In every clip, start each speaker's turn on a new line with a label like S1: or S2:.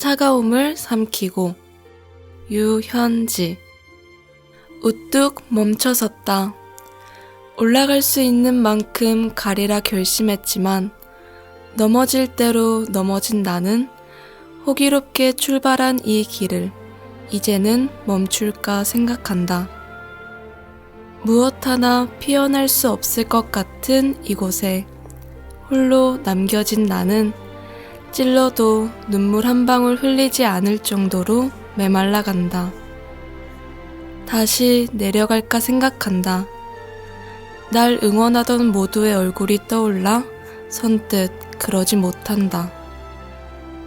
S1: 차가움을 삼키고 유현지 우뚝 멈춰섰다. 올라갈 수 있는 만큼 가리라 결심했지만 넘어질 대로 넘어진 나는 호기롭게 출발한 이 길을 이제는 멈출까 생각한다. 무엇 하나 피어날 수 없을 것 같은 이곳에 홀로 남겨진 나는 찔러도 눈물 한 방울 흘리지 않을 정도로 메말라 간다. 다시 내려갈까 생각한다. 날 응원하던 모두의 얼굴이 떠올라 선뜻 그러지 못한다.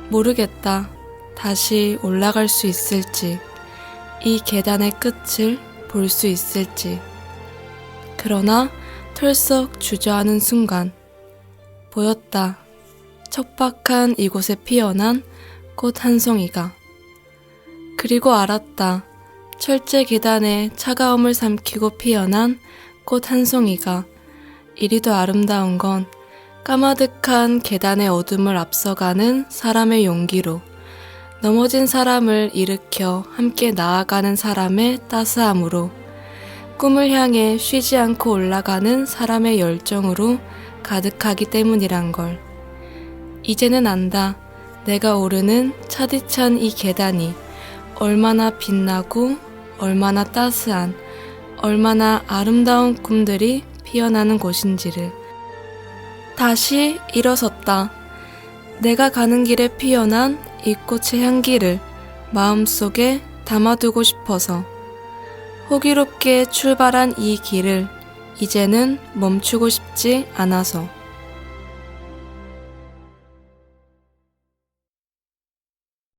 S1: 모르겠다. 다시 올라갈 수 있을지, 이 계단의 끝을 볼 수 있을지. 그러나 털썩 주저하는 순간, 보였다. 척박한 이곳에 피어난 꽃 한 송이가. 그리고 알았다. 철제 계단에 차가움을 삼키고 피어난 꽃 한 송이가 이리도 아름다운 건 까마득한 계단의 어둠을 앞서가는 사람의 용기로 넘어진 사람을 일으켜 함께 나아가는 사람의 따스함으로 꿈을 향해 쉬지 않고 올라가는 사람의 열정으로 가득하기 때문이란 걸. 이제는 안다. 내가 오르는 차디찬 이 계단이 얼마나 빛나고 얼마나 따스한 얼마나 아름다운 꿈들이 피어나는 곳인지를. 다시 일어섰다. 내가 가는 길에 피어난 이 꽃의 향기를 마음속에 담아두고 싶어서 호기롭게 출발한 이 길을 이제는 멈추고 싶지 않아서.